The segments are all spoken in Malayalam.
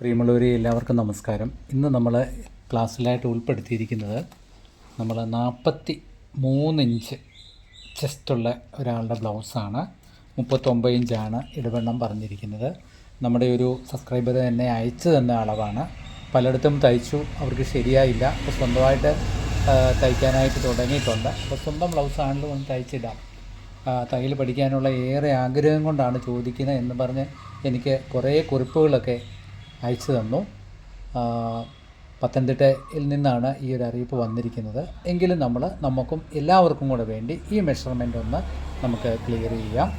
പ്രിയമുള്ളവരെ എല്ലാവർക്കും നമസ്കാരം. ഇന്ന് നമ്മൾ ക്ലാസ്സിലായിട്ട് ഉൾപ്പെടുത്തിയിരിക്കുന്നത് നമ്മൾ നാൽപ്പത്തി മൂന്നിഞ്ച് ചെസ്റ്റുള്ള ഒരാളുടെ ബ്ലൗസാണ് മുപ്പത്തൊമ്പത് ഇഞ്ചാണ് ഇടവണ്ണം പറഞ്ഞിരിക്കുന്നത്. നമ്മുടെ ഒരു സബ്സ്ക്രൈബർ തന്നെ അയച്ചു തന്ന അളവാണ്. പലയിടത്തും തയ്ച്ചു അവർക്ക് ശരിയായില്ല. അപ്പോൾ സ്വന്തമായിട്ട് തയ്ക്കാനായിട്ട് തുടങ്ങിയിട്ടുണ്ട്. അപ്പോൾ സ്വന്തം ബ്ലൗസാണല്ലോ ഒന്ന് തയ്ച്ചിടാം. തയ്യൽ പഠിക്കാനുള്ള ഏറെ ആഗ്രഹം കൊണ്ടാണ് ചോദിക്കുന്നത് എന്ന് പറഞ്ഞ് എനിക്ക് കുറേ കുറിപ്പുകളൊക്കെ അയച്ചു തന്നു. പത്തനംതിട്ടയിൽ നിന്നാണ് ഈ ഒരു അറിയിപ്പ് വന്നിരിക്കുന്നത്. എങ്കിലും നമ്മൾ നമുക്കും എല്ലാവർക്കും കൂടെ വേണ്ടി ഈ മെഷർമെന്റ് ഒന്ന് നമുക്ക് ക്ലിയർ ചെയ്യാം.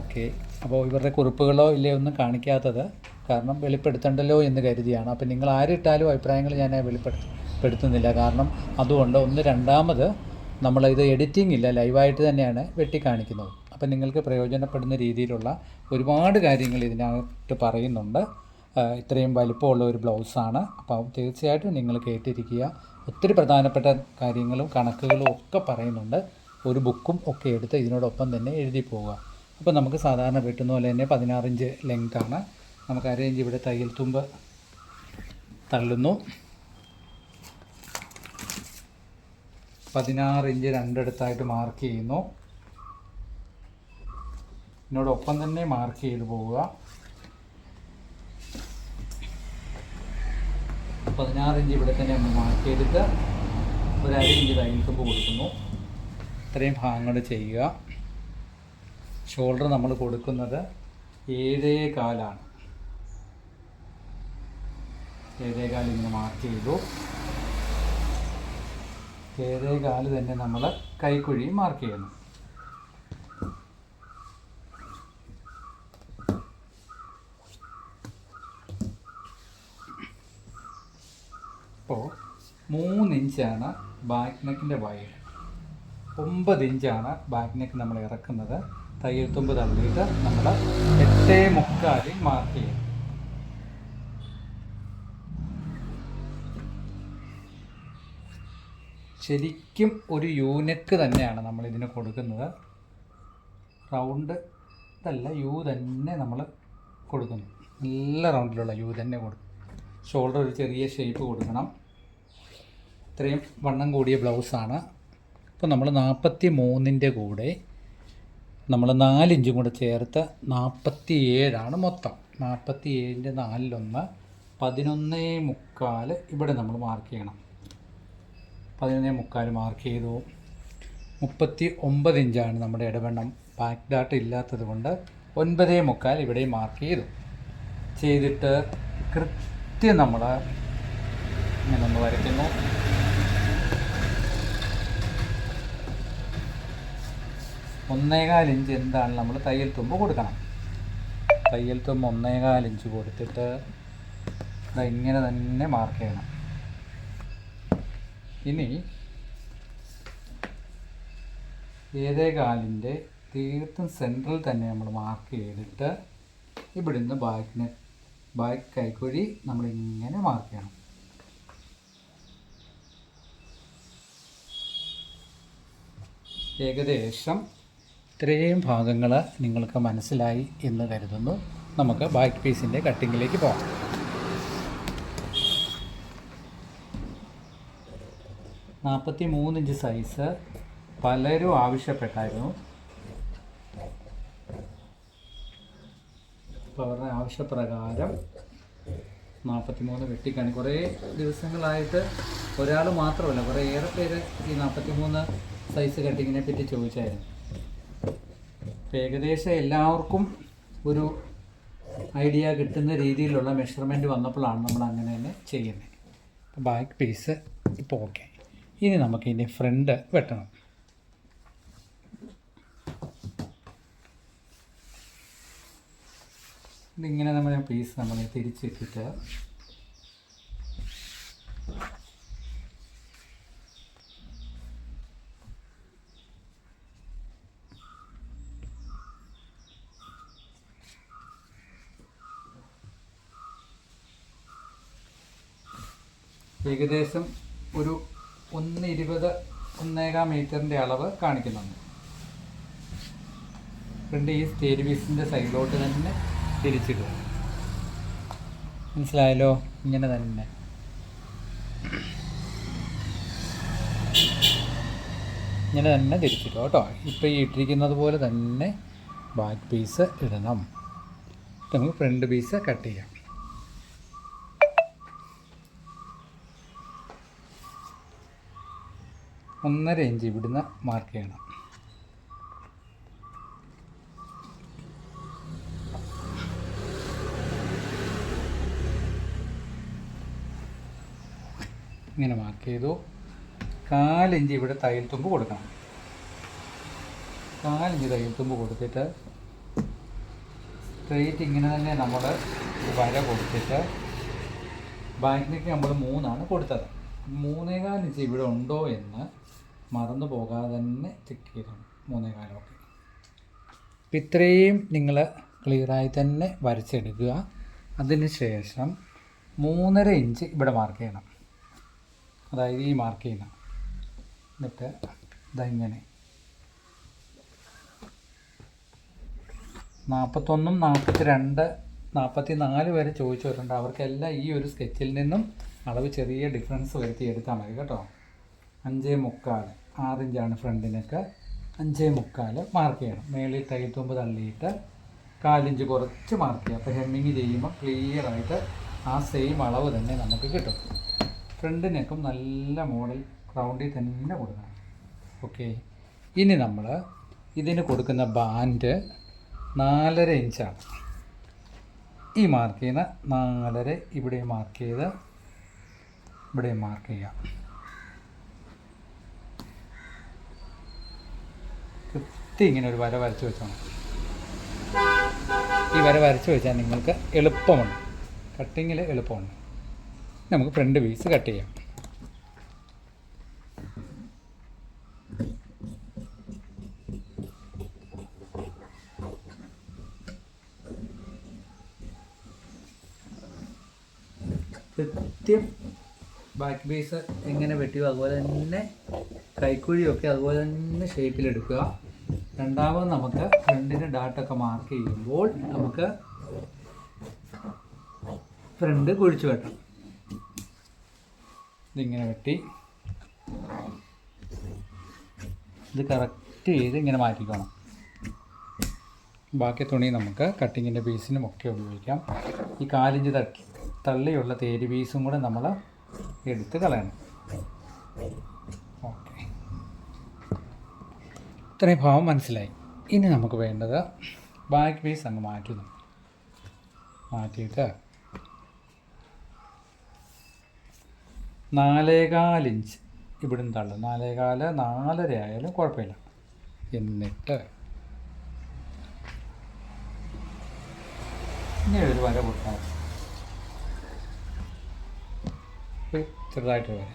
ഓക്കെ അപ്പോൾ ഇവരുടെ കുറിപ്പുകളോ ഇല്ലേ ഒന്നും കാണിക്കാത്തത് കാരണം വെളിപ്പെടുത്തണ്ടല്ലോ എന്ന് കരുതിയാണ്. അപ്പോൾ നിങ്ങൾ ആരിട്ടാലും അഭിപ്രായങ്ങൾ ഞാൻ വെളിപ്പെടുത്തുന്നില്ല. കാരണം അതുകൊണ്ട് ഒന്ന് രണ്ടാമത് നമ്മളിത് എഡിറ്റിംഗ് ഇല്ല ലൈവായിട്ട് തന്നെയാണ് വെട്ടിക്കാണിക്കുന്നത്. അപ്പോൾ നിങ്ങൾക്ക് പ്രയോജനപ്പെടുന്ന രീതിയിലുള്ള ഒരുപാട് കാര്യങ്ങൾ ഇതിനകത്ത് പറയുന്നുണ്ട്. ഇത്രയും വലിപ്പമുള്ള ഒരു ബ്ലൗസാണ്. അപ്പോൾ തീർച്ചയായിട്ടും നിങ്ങൾ കേട്ടിരിക്കുക. ഒത്തിരി പ്രധാനപ്പെട്ട കാര്യങ്ങളും കണക്കുകളും ഒക്കെ പറയുന്നുണ്ട്. ഒരു ബുക്കും ഒക്കെ എടുത്ത് ഇതിനോടൊപ്പം തന്നെ എഴുതി പോവുക. അപ്പോൾ നമുക്ക് സാധാരണ വെട്ടുന്ന പോലെ തന്നെ പതിനാറിഞ്ച് ലെങ്താണ്. നമുക്ക് അരയിഞ്ച് ഇവിടെ തയ്യൽ തുമ്പ് തള്ളുന്നു. പതിനാറ് ഇഞ്ച് രണ്ടിടത്തായിട്ട് മാർക്ക് ചെയ്യുന്നു. ഇതിനോടൊപ്പം തന്നെ മാർക്ക് ചെയ്ത് പോവുക. പതിനാറ് ഇഞ്ച് ഇവിടെ തന്നെ നമ്മൾ മാറ്റിയെടുത്ത് ഒരു അര ഇഞ്ച് തയ്യൽ കൊടുക്കുന്നു. ഇത്രയും ഭാഗങ്ങൾ ചെയ്യുക. ഷോൾഡർ നമ്മൾ കൊടുക്കുന്നത് ഏഴേ കാലാണ്. ഏഴേ കാൽ ഇങ്ങനെ മാർക്ക് ചെയ്തു. ഏഴേ കാൽ തന്നെ നമ്മൾ കൈക്കുഴി മാർക്ക് ചെയ്യുന്നു അപ്പോൾ മൂന്ന് ഇഞ്ചാണ് ബാക്ക് നെക്കിന്റെ വയർ ഒമ്പത് ഇഞ്ചാണ് ബാക്ക് നെക്ക് നമ്മൾ ഇറക്കുന്നത്. തയ്യൽ തുമ്പ് തള്ളിയിട്ട് നമ്മൾ എട്ടേ മുക്കാലിൽ മാർക്ക് ചെയ്യും ശരിക്കും ഒരു യൂനിറ്റ് തന്നെയാണ് നമ്മൾ ഇതിന് കൊടുക്കുന്നത്. റൗണ്ട് ഇതല്ല യു തന്നെ നമ്മൾ കൊടുക്കുന്നു. നല്ല റൗണ്ടിലുള്ള യു തന്നെ കൊടുക്കും ഷോൾഡർ ഒരു ചെറിയ ഷേപ്പ് കൊടുക്കണം. ഇത്രയും വണ്ണം കൂടിയ ബ്ലൗസാണ്. അപ്പോൾ നമ്മൾ നാൽപ്പത്തി മൂന്നിന്റെ കൂടെ നമ്മൾ നാലിഞ്ചും കൂടെ ചേർത്ത് നാൽപ്പത്തി ഏഴാണ് മൊത്തം. നാൽപ്പത്തി ഏഴിന്റെ നാലിലൊന്ന് പതിനൊന്നേ മുക്കാൽ ഇവിടെ നമ്മൾ മാർക്ക് ചെയ്യണം. പതിനൊന്നേ മുക്കാൽ മാർക്ക് ചെയ്തു. മുപ്പത്തി ഒമ്പത് ഇഞ്ചാണ് നമ്മുടെ ഇടവണ്ണം. പാക്ക് ഡാട്ട് ഇല്ലാത്തത് കൊണ്ട് ഒൻപതേ മുക്കാൽ ഇവിടെ മാർക്ക് ചെയ്തു. ചെയ്തിട്ട് കൃത്യം നമ്മൾ ഇങ്ങനെ ഒന്ന് വരയ്ക്കുന്നു. ഒന്നേകാൽ ഇഞ്ച് എന്താണ് നമ്മൾ തയ്യൽ തുമ്പ് കൊടുക്കണം. തയ്യൽ തുമ്പ് ഒന്നേകാൽ ഇഞ്ച് കൊടുത്തിട്ട് ഇങ്ങനെ തന്നെ മാർക്ക് ചെയ്യണം. ഇനി ഏതേ കാലിന്റെ തീർത്തും സെൻട്രൽ തന്നെ നമ്മൾ മാർക്ക് ചെയ്തിട്ട് ഇവിടെ നിന്ന് ബാക്കിന് ബാക്ക് കൈക്കുഴി നമ്മളിങ്ങനെ മാർക്ക് ചെയ്യണം. ഏകദേശം ഇത്രയും ഭാഗങ്ങൾ നിങ്ങൾക്ക് മനസ്സിലായി എന്ന് കരുതുന്നു. നമുക്ക് ബാക്ക് പീസിന്റെ കട്ടിങ്ങിലേക്ക് പോകാം. നാൽപ്പത്തി മൂന്നിഞ്ച് സൈസ് പലരും ആവശ്യപ്പെട്ടായിരുന്നു. അവരുടെ ആവശ്യപ്രകാരം നാൽപ്പത്തി മൂന്ന് വെട്ടിക്കാണ്. കുറേ ദിവസങ്ങളായിട്ട് ഒരാൾ മാത്രമല്ല കുറേ ഏറെ പേര് ഈ നാൽപ്പത്തി മൂന്ന് സൈസ് കട്ടിങ്ങിനെ പറ്റി ചോദിച്ചായിരുന്നു. ഏകദേശം എല്ലാവർക്കും ഒരു ഐഡിയ കിട്ടുന്ന രീതിയിലുള്ള മെഷർമെന്റ് വന്നപ്പോഴാണ് നമ്മൾ അങ്ങനെ തന്നെ ചെയ്യുന്നത്. ബാക്ക് പീസ് ഇപ്പോൾ ഓക്കെ ഇനി നമുക്ക് ഇതിന്റെ ഫ്രണ്ട് വെട്ടണം. ഇതിങ്ങനെ നമ്മൾ പീസ് നമ്മൾ തിരിച്ചിട്ടിട്ട് ഏകദേശം ഒരു ഒന്ന് ഇരുപത് ഒന്നേകാം മീറ്ററിന്റെ അളവ് കാണിക്കുന്നുണ്ട്. രണ്ട് ഈ സ്റ്റേരി പീസിന്റെ സൈഡിലോട്ട് തന്നെ തിരിച്ചിടുക. മനസ്സിലായല്ലോ? ഇങ്ങനെ തന്നെ. ഇങ്ങനെ തന്നെ തിരിച്ചിട്ടോ കേട്ടോ. ഇപ്പോൾ ഈ ഇട്ടിരിക്കുന്നത് പോലെ തന്നെ ബാക്ക് പീസ് ഇടണം. നമുക്ക് ഫ്രണ്ട് പീസ് കട്ട് ചെയ്യാം. ഒന്നര ഇഞ്ച് ഇവിടുന്ന് മാർക്ക് ചെയ്യണം. ഇങ്ങനെ മാർക്ക് ചെയ്തു. കാലിഞ്ച് ഇവിടെ തയ്യൽ തുമ്പ് കൊടുക്കണം. കാലിഞ്ച് തയ്യൽ തുമ്പ് കൊടുത്തിട്ട് സ്ട്രെയിറ്റ് ഇങ്ങനെ തന്നെ നമ്മൾ വര കൊടുത്തിട്ട് ബാക്കിലേക്ക് നമ്മൾ മൂന്നാണ് കൊടുത്തത്. മൂന്നേകാൽ ഇഞ്ച് ഇവിടെ ഉണ്ടോ എന്ന് മറന്നു പോകാതെ തന്നെ ചെക്ക് ചെയ്തോണം മൂന്നേകാലമൊക്കെ അപ്പം ഇത്രയും നിങ്ങൾ ക്ലിയറായി തന്നെ വരച്ചെടുക്കുക. അതിന് ശേഷം മൂന്നര ഇഞ്ച് ഇവിടെ മാർക്ക് ചെയ്യണം. അതായത് ഈ മാർക്ക് ചെയ്യണം എന്നിട്ട് ഇതങ്ങനെ. നാൽപ്പത്തൊന്നും നാൽപ്പത്തി രണ്ട് നാൽപ്പത്തി നാല് വരെ ചോദിച്ചവരുണ്ട് അവർക്കെല്ലാം ഈ ഒരു സ്കെച്ചിൽ നിന്നും അളവ് ചെറിയ ഡിഫറൻസ് വരുത്തി എടുത്താൽ മതി കേട്ടോ. അഞ്ചേ മുക്കാൽ ആറിഞ്ചാണ് ഫ്രണ്ടിനൊക്കെ അഞ്ചേ മുക്കാൽ മാർക്ക് ചെയ്യണം. മേളിൽ തയ്യൽ തുമ്പ് തള്ളിയിട്ട് കാലിഞ്ച് കുറച്ച് മാർക്ക് ചെയ്യുക. അപ്പോൾ ഹെമ്മിങ് ചെയ്യുമ്പോൾ ക്ലിയറായിട്ട് ആ സെയിം അളവ് തന്നെ നമുക്ക് കിട്ടും. ഫ്രണ്ടിനൊക്കെ നല്ല മോഡൽ റൗണ്ടിൽ തന്നെ കൊടുക്കണം. ഓക്കെ ഇനി നമ്മൾ ഇതിന് കൊടുക്കുന്ന ബാൻഡ് നാലര ഇഞ്ചാണ്. ഈ മാർക്ക് ചെയ്യുന്ന നാലര ഇവിടെ മാർക്ക് ചെയ്ത് ഇവിടെ മാർക്ക് ചെയ്യാം. കൃത്യം ഇങ്ങനെ ഒരു വര വരച്ച് വെച്ചോണം. ഈ വര വരച്ച് വെച്ചാൽ നിങ്ങൾക്ക് എളുപ്പമാണ്. കട്ടിങ്ങിൽ എളുപ്പമാണ്. നമുക്ക് ഫ്രണ്ട് പീസ് കട്ട് ചെയ്യാം. കൃത്യം ബാക്ക് പീസ് എങ്ങനെ വെട്ടിയോ അതുപോലെ തന്നെ കൈക്കുഴിയൊക്കെ അതുപോലെ തന്നെ ഷേപ്പിലെടുക്കുക രണ്ടാമത് നമുക്ക് ഫ്രണ്ടിന്റെ ഡാട്ടൊക്കെ മാർക്ക് ചെയ്യുമ്പോൾ നമുക്ക് ഫ്രണ്ട് കുഴിച്ച് വെട്ടണം ഇതിങ്ങനെ വെട്ടി. ഇത് കറക്റ്റ് ചെയ്ത് ഇങ്ങനെ മാറ്റിക്കണം. ബാക്കി തുണി നമുക്ക് കട്ടിങ്ങിന്റെ പീസിനും ഒക്കെ ഉപയോഗിക്കാം. ഈ കാലിഞ്ച് തട്ടി തള്ളിയുള്ള തേര് പീസും കൂടെ നമ്മൾ എടുത്ത് കളയണം. ഓക്കെ. ഇത്രയും ഭാവം മനസ്സിലായി. ഇനി നമുക്ക് വേണ്ടത് ബാക്ക് പീസ് അങ്ങ് മാറ്റുന്നു. മാറ്റിയിട്ട് നാലേകാൽ ഇഞ്ച് ഇവിടുന്ന് തള്ളും നാലേകാൽ നാലര ആയാലും കുഴപ്പമില്ല. എന്നിട്ട് ഇനി ഒരു വര കൊടുക്കാം ഒരു ചെറുതായിട്ട് വരാം.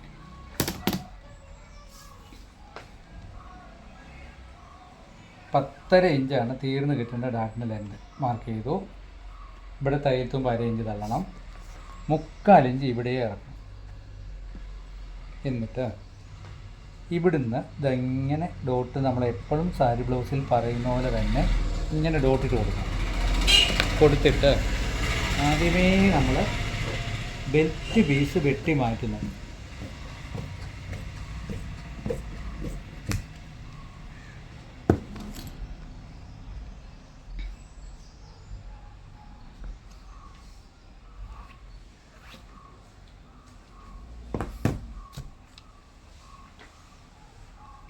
പത്തര ഇഞ്ചാണ് തീർന്ന് കിട്ടേണ്ട ഡാറ്റിന്റെ ലെങ്ത് മാർക്ക് ചെയ്തു. ഇവിടെ തയ്യത്തും അര ഇഞ്ച് തള്ളണം. മുക്കാൽ ഇഞ്ച് ഇവിടെ ഇറക്കണം എന്നിട്ട് ഇവിടുന്ന് ഇതെങ്ങനെ ഡോട്ട് നമ്മൾ എപ്പോഴും സാരി ബ്ലൗസിൽ പറയുന്ന പോലെ തന്നെ ഇങ്ങനെ ഡോട്ടിട്ട് കൊടുക്കണം. കൊടുത്തിട്ട് ആദ്യമേ നമ്മൾ ബെൽറ്റ് പീസ് വെട്ടി മാറ്റുന്നു.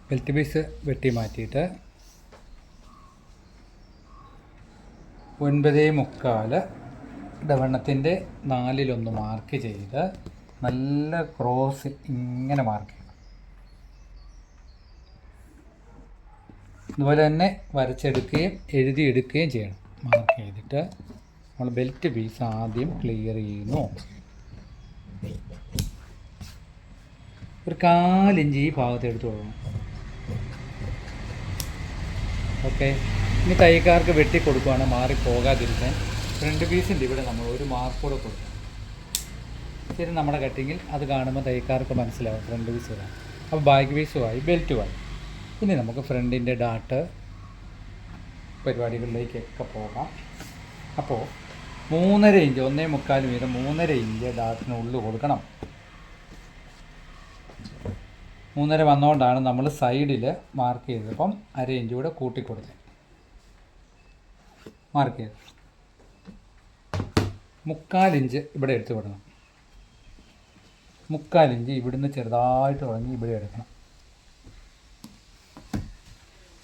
ബെൽറ്റ് പീസ് വെട്ടി മാറ്റിയിട്ട് ഒൻപതേ മുക്കാൽ ഇടവണ്ണത്തിന്റെ നാലിലൊന്ന് മാർക്ക് ചെയ്ത് നല്ല ക്രോസ് ഇങ്ങനെ മാർക്ക് ചെയ്യണം. അതുപോലെ തന്നെ വരച്ചെടുക്കുകയും എഴുതിയെടുക്കുകയും ചെയ്യണം. മാർക്ക് ചെയ്തിട്ട് നമ്മൾ ബെൽറ്റ് പീസ് ആദ്യം ക്ലിയർ ചെയ്യുന്നു. ഒരു കാലിഞ്ച് ഈ ഭാഗത്ത് എടുത്തു കൊടുക്കണം ഓക്കെ ഇനി തയ്യക്കാർക്ക് വെട്ടി കൊടുക്കുകയാണ് മാറി ഫ്രണ്ട് പീസിന്റെ ഇവിടെ നമ്മൾ ഒരു മാർക്ക് കൂടെ കൊടുക്കും ശരി നമ്മുടെ കട്ടിങ്ങിൽ അത് കാണുമ്പോൾ തയ്ക്കാർക്ക് മനസ്സിലാവും ഫ്രണ്ട് പീസ് ഇതാണ് അപ്പോൾ ബാക്ക് പീസുമായി ബെൽറ്റുമായി ഇനി നമുക്ക് ഫ്രണ്ടിന്റെ ഡാട്ട് പരിപാടികളിലേക്കൊക്കെ പോകാം. അപ്പോൾ മൂന്നര ഇഞ്ച് ഒന്നേ മുക്കാൽ വീതം മൂന്നര ഇഞ്ച് ഡാർട്ടിനുള്ളിൽ കൊടുക്കണം. മൂന്നര വന്നുകൊണ്ടാണ് നമ്മൾ സൈഡിൽ മാർക്ക് ചെയ്തത്. ചെയ്തപ്പം അര ഇഞ്ച് കൂടെ കൂട്ടിക്കൊടുത്തത് മാർക്ക് ചെയ്ത്. മുക്കാൽ ഇഞ്ച് ഇവിടെ എടുത്ത് വിടണം. മുക്കാൽ ഇഞ്ച് ഇവിടുന്ന് ചെറുതായിട്ട് തുടങ്ങി ഇവിടെ എടുക്കണം.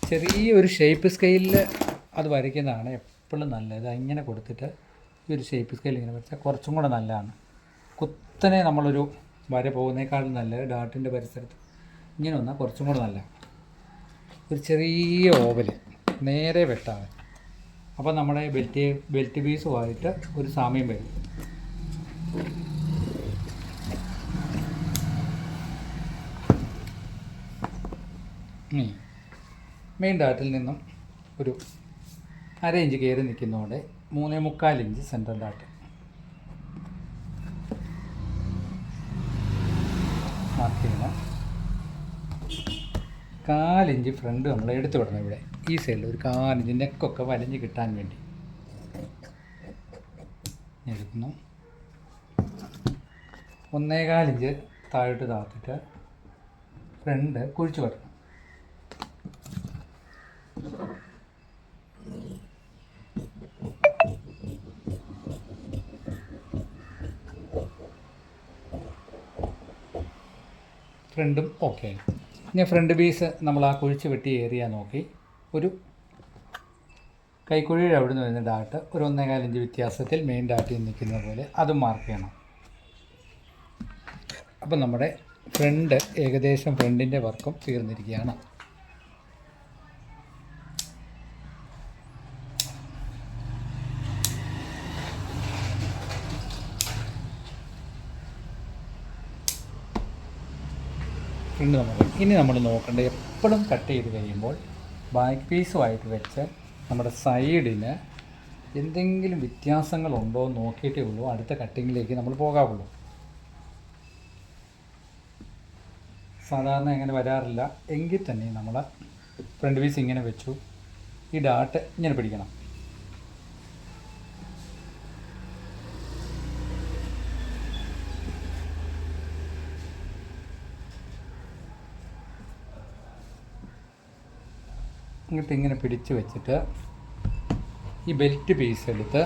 ചെറിയൊരു ഷേപ്പ് സ്കെയിലിൽ അത് വരയ്ക്കുന്നതാണ് എപ്പോഴും നല്ലത്. ഇങ്ങനെ കൊടുത്തിട്ട് ഈ ഒരു ഷേപ്പ് സ്കെയിൽ ഇങ്ങനെ വരച്ചാൽ കുറച്ചും കൂടെ നല്ലതാണ്. കുത്തനെ നമ്മളൊരു വര പോകുന്നേക്കാളും നല്ലത് ഡാട്ടിന്റെ പരിസരത്ത് ഇങ്ങനെ വന്നാൽ കുറച്ചും കൂടെ നല്ലതാണ്. ഒരു ചെറിയ ഓവൽ നേരെ വെട്ടാതെ. അപ്പോൾ നമ്മുടെ ബെൽറ്റ് ബെൽറ്റ് പീസുമായിട്ട് ഒരു സാമ്യം വരും. മെയിൻ ഡാറ്റിൽ നിന്നും ഒരു അര ഇഞ്ച് കയറി നിൽക്കുന്നതോടെ മൂന്നേ മുക്കാൽ ഇഞ്ച് സെൻട്രൽ ഡാട്ട് മാർക്ക് ചെയ്യണം കാലിഞ്ച് ഫ്രണ്ട് നമ്മൾ എടുത്തു വിടണം ഇവിടെ. ഈ സൈഡിൽ ഒരു കാലിഞ്ച് നെക്കൊക്കെ വലിഞ്ഞ് കിട്ടാൻ വേണ്ടി. എടുക്കുന്നു ഒന്നേകാലിഞ്ച് താഴോട്ട് താത്തിട്ട് ഫ്രണ്ട് കുഴിച്ചു വിടണം ഫ്രണ്ടും ഓക്കെ ഇനി ഫ്രണ്ട് പീസ് നമ്മൾ ആ കുഴിച്ച് വെട്ടി ഏരിയ നോക്കി. ഒരു കൈക്കുഴിയുടെ അവിടെ നിന്ന് വരുന്ന ഡാട്ട് ഒരു ഒന്നേകാലഞ്ച് വ്യത്യാസത്തിൽ മെയിൻ ഡാട്ടിൽ നിൽക്കുന്ന പോലെ അത് മാർക്ക് ചെയ്യണം. അപ്പം നമ്മുടെ ഫ്രണ്ട് ഏകദേശം ഫ്രണ്ടിന്റെ വർക്കും തീർന്നിരിക്കുകയാണ്. ഫ്രണ്ട് നമ്മൾ ഇനി നമ്മൾ നോക്കേണ്ടത് എപ്പോഴും കട്ട് ചെയ്ത് കഴിയുമ്പോൾ ബാക്ക് പീസുമായിട്ട് വെച്ച് നമ്മുടെ സൈഡിന് എന്തെങ്കിലും വ്യത്യാസങ്ങളുണ്ടോ എന്ന് നോക്കിയിട്ടേ ഉള്ളൂ. അടുത്ത കട്ടിങ്ങിലേക്ക് നമ്മൾ പോകാവുള്ളൂ. സാധാരണ അങ്ങനെ വരാറില്ല. എങ്കിൽ തന്നെ നമ്മൾ ഫ്രണ്ട് പീസ് ഇങ്ങനെ വെച്ചു. ഈ ഡാട്ട് ഇങ്ങനെ പിടിക്കണം. എന്നിട്ട് ഇങ്ങനെ പിടിച്ച് വെച്ചിട്ട് ഈ ബെൽറ്റ് പീസ് എടുത്ത്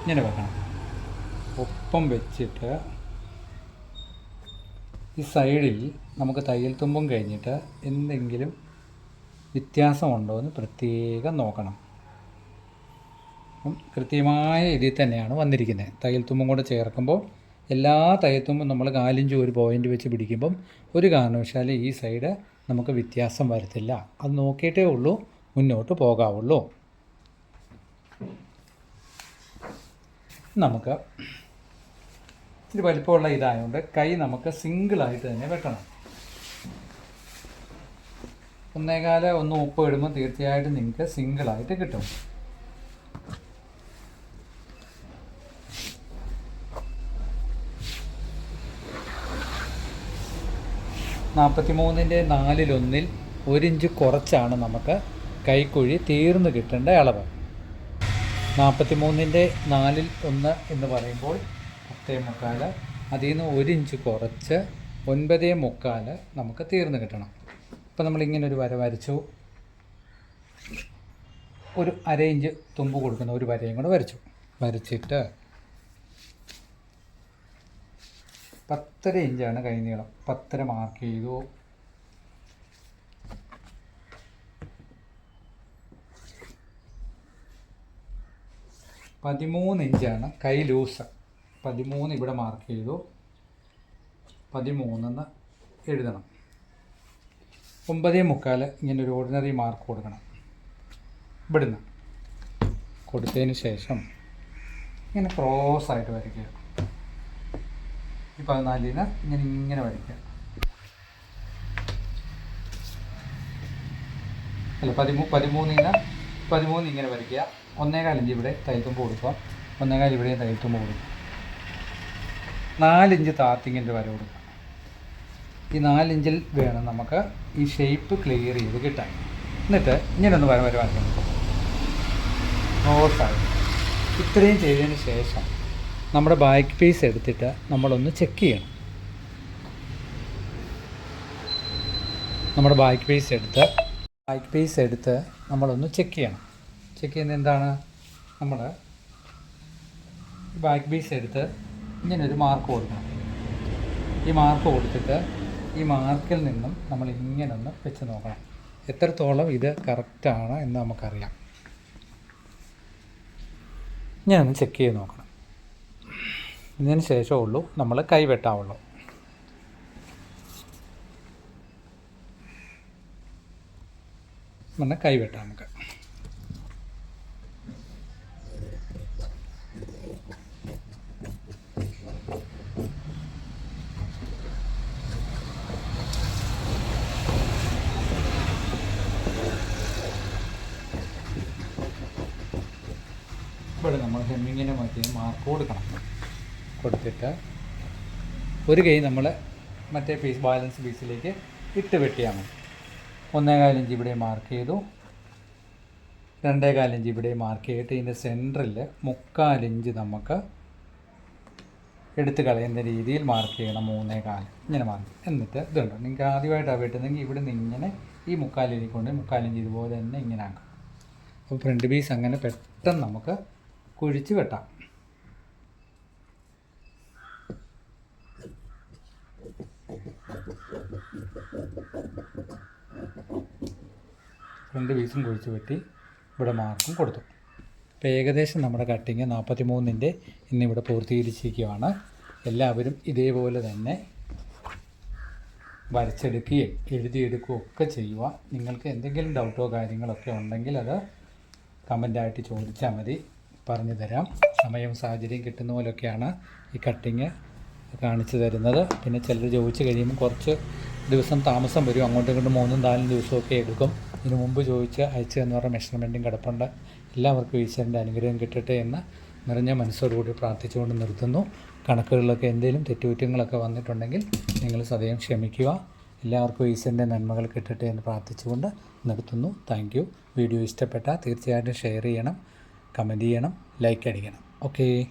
ഇങ്ങനെ വെക്കണം. ഒപ്പം വെച്ചിട്ട് ഈ സൈഡിൽ നമുക്ക് തയ്യൽ തുമ്പും കഴിഞ്ഞിട്ട് എന്തെങ്കിലും വ്യത്യാസമുണ്ടോ എന്ന് പ്രത്യേകം നോക്കണം. കൃത്യമായ ഇതിൽ തന്നെയാണ് വന്നിരിക്കുന്നത്. തയ്യൽ തുമ്പും കൂടെ ചേർക്കുമ്പോൾ എല്ലാ തയ്യൽ തുമ്പും നമ്മൾ കാലിഞ്ച് ഒരു പോയിന്റ് വെച്ച് പിടിക്കുമ്പം ഒരു കാരണവശാലും ഈ സൈഡ് നമുക്ക് വ്യത്യാസം വരത്തില്ല. അത് നോക്കിയിട്ടേ ഉള്ളൂ മുന്നോട്ട് പോകാവുള്ളൂ. നമുക്ക് ഇത്തിരി വലിപ്പമുള്ള ഇതായതുകൊണ്ട് കൈ നമുക്ക് സിംഗിളായിട്ട് തന്നെ വെട്ടണം ഒന്നേകാല ഒന്ന് ഉപ്പ് ഇടുമ്പോൾ തീർച്ചയായിട്ടും നിങ്ങൾക്ക് സിംഗിളായിട്ട് കിട്ടും. നാൽപ്പത്തി മൂന്നിന്റെ നാലിലൊന്നിൽ ഒരിഞ്ച് കുറച്ചാണ് നമുക്ക് കൈക്കുഴി തീർന്നു കിട്ടേണ്ട അളവ്. നാൽപ്പത്തി മൂന്നിന്റെ നാലിൽ ഒന്ന് എന്ന് പറയുമ്പോൾ പത്തേ മുക്കാൽ അതിൽ നിന്ന് ഒരിഞ്ച് കുറച്ച് ഒൻപതേ മുക്കാൽ നമുക്ക് തീർന്നു കിട്ടണം. ഇപ്പം നമ്മളിങ്ങനെ ഒരു വര വരച്ചു. ഒരു അര ഇഞ്ച് തുമ്പ് കൊടുക്കുന്ന ഒരു വരയും കൂടെ വരച്ചു. വരച്ചിട്ട് പത്തര ഇഞ്ചാണ് കൈ നീളം പത്തര മാർക്ക് ചെയ്തു. പതിമൂന്ന് ഇഞ്ചാണ് കൈ ലൂസ് പതിമൂന്ന് ഇവിടെ മാർക്ക് ചെയ്തു. പതിമൂന്നെന്ന് എഴുതണം. ഒമ്പതേ മുക്കാൽ ഇങ്ങനെ ഒരു ഓർഡിനറി മാർക്ക് കൊടുക്കണം. ഇവിടുന്ന് കൊടുത്തതിന് ശേഷം ഇങ്ങനെ ക്രോസ് ആയിട്ട് വരയ്ക്കുക. ഈ പതിനാലിന് ഇങ്ങനെ ഇങ്ങനെ വരയ്ക്കുക. അല്ല പതിമൂ പതിമൂന്നിന് പതിമൂന്ന് ഇങ്ങനെ വരയ്ക്കുക. ഒന്നേകാലിഞ്ച് ഇവിടെ തയ്ത്തുമ്പോൾ കൊടുക്കുക. ഒന്നേകാൽ ഇവിടെയും തയ്ത്തുമ്പോൾ കൊടുക്കുക. നാലിഞ്ച് താത്തിങ്ങിന്റെ വര കൊടുക്കുക. ഈ നാലിഞ്ചിൽ വേണം നമുക്ക് ഈ ഷേപ്പ് ക്ലിയർ ചെയ്ത് കിട്ടാൻ. എന്നിട്ട് ഇങ്ങനെ ഒന്ന് വര വര വരയ്ക്കണം ക്രോസായി ഇത്രയും ചെയ്തതിന് ശേഷം നമ്മുടെ ബാക്ക് പീസ് എടുത്തിട്ട് നമ്മളൊന്ന് ചെക്ക് ചെയ്യണം. നമ്മുടെ ബാക്ക് പീസ് എടുത്ത് ബാക്ക് പീസ് എടുത്ത് നമ്മളൊന്ന് ചെക്ക് ചെയ്യണം. ചെക്ക് ചെയ്യുന്നത് എന്താണ്? നമ്മൾ ബാക്ക് പീസ് എടുത്ത് ഇങ്ങനൊരു മാർക്ക് കൊടുക്കണം. ഈ മാർക്ക് കൊടുത്തിട്ട് ഈ മാർക്കിൽ നിന്നും നമ്മൾ ഇങ്ങനെ ഒന്ന് വെച്ച് നോക്കണം. എത്രത്തോളം ഇത് കറക്റ്റാണ് എന്ന് നമുക്കറിയാം. ഞാനൊന്ന് ചെക്ക് ചെയ്ത് നോക്കണം. ഇതിന് ശേഷമേ ഉള്ളൂ നമ്മൾ കൈവെട്ടാവുള്ളൂ നമ്മൾ പിന്നെ കൈ വെട്ടാം നമുക്ക്. ഇവിടെ നമ്മൾ ഹെമ്മിങ്ങിനെ മാറ്റി മാർക്ക് കൊടുക്കണം. കൊടുത്തിട്ട് ഒരു കൈ നമ്മൾ മറ്റേ പീസ് ബാലൻസ് പീസിലേക്ക് ഇട്ട് വെട്ടിയാൽ മതി. ഒന്നേകാൽ ഇഞ്ച് ഇവിടെ മാർക്ക് ചെയ്തു. രണ്ടേകാൽ ഇഞ്ച് ഇവിടെ മാർക്ക് ചെയ്തിട്ട് ഇതിന്റെ സെന്ററിൽ മുക്കാൽ ഇഞ്ച് നമുക്ക് എടുത്ത് കളയുന്ന രീതിയിൽ മാർക്ക് ചെയ്യണം മൂന്നേ കാൽ ഇങ്ങനെ മാർക്ക് എന്നിട്ട് ഇതുണ്ട്? നിങ്ങൾക്ക് ആദ്യമായിട്ടാണ് വെട്ടുന്നെങ്കിൽ ഇവിടെ നിന്ന് ഇങ്ങനെ ഈ മുക്കാലിലേക്ക് കൊണ്ട് മുക്കാലിഞ്ച് ഇതുപോലെ തന്നെ ഇങ്ങനെ ആക്കാം. അപ്പോൾ ഫ്രണ്ട് പീസ് അങ്ങനെ പെട്ടെന്ന് നമുക്ക് കുഴിച്ച് വെട്ടാം. ഫ്രണ്ട് പീസും കുഴിച്ച് വെട്ടി ഇവിടെ മാർക്കും കൊടുത്തു. അപ്പോൾ ഏകദേശം നമ്മുടെ കട്ടിങ് നാൽപ്പത്തി മൂന്നിന്റെ ഇന്നിവിടെ പൂർത്തീകരിച്ചിരിക്കുകയാണ്. എല്ലാവരും ഇതേപോലെ തന്നെ വരച്ചെടുക്കുകയും എഴുതിയെടുക്കുകയും ഒക്കെ ചെയ്യുക. നിങ്ങൾക്ക് എന്തെങ്കിലും ഡൗട്ടോ കാര്യങ്ങളൊക്കെ ഉണ്ടെങ്കിൽ അത് കമന്റായിട്ട് ചോദിച്ചാൽ മതി. പറഞ്ഞു തരാം സമയവും സാഹചര്യം കിട്ടുന്ന പോലെയൊക്കെയാണ് ഈ കട്ടിങ് കാണിച്ചു തരുന്നത്. പിന്നെ ചിലർ ചോദിച്ചു കഴിയുമ്പോൾ കുറച്ച് ദിവസം താമസം വരും. അങ്ങോട്ടും ഇങ്ങോട്ടും മൂന്നും നാലും ദിവസമൊക്കെ എടുക്കും. ഇതിനു മുമ്പ് ചോദിച്ച് അയച്ചു എന്ന് പറഞ്ഞ മെഷർമെന്റും കിടപ്പുണ്ട്. എല്ലാവർക്കും ഈശ്വരന്റെ അനുഗ്രഹം കിട്ടട്ടെ എന്ന് നിറഞ്ഞ മനസ്സോടുകൂടി പ്രാർത്ഥിച്ചുകൊണ്ട് നിർത്തുന്നു. കണക്കുകളിലൊക്കെ എന്തെങ്കിലും തെറ്റുകുറ്റങ്ങളൊക്കെ വന്നിട്ടുണ്ടെങ്കിൽ നിങ്ങൾ സദയം ക്ഷമിക്കുക. എല്ലാവർക്കും ഈശ്വരന്റെ നന്മകൾ കിട്ടട്ടെ എന്ന് പ്രാർത്ഥിച്ചുകൊണ്ട് നിർത്തുന്നു. താങ്ക് വീഡിയോ ഇഷ്ടപ്പെട്ടാൽ തീർച്ചയായിട്ടും ഷെയർ ചെയ്യണം കമന്റ് ചെയ്യണം ലൈക്ക് അടിക്കണം. ഓക്കേ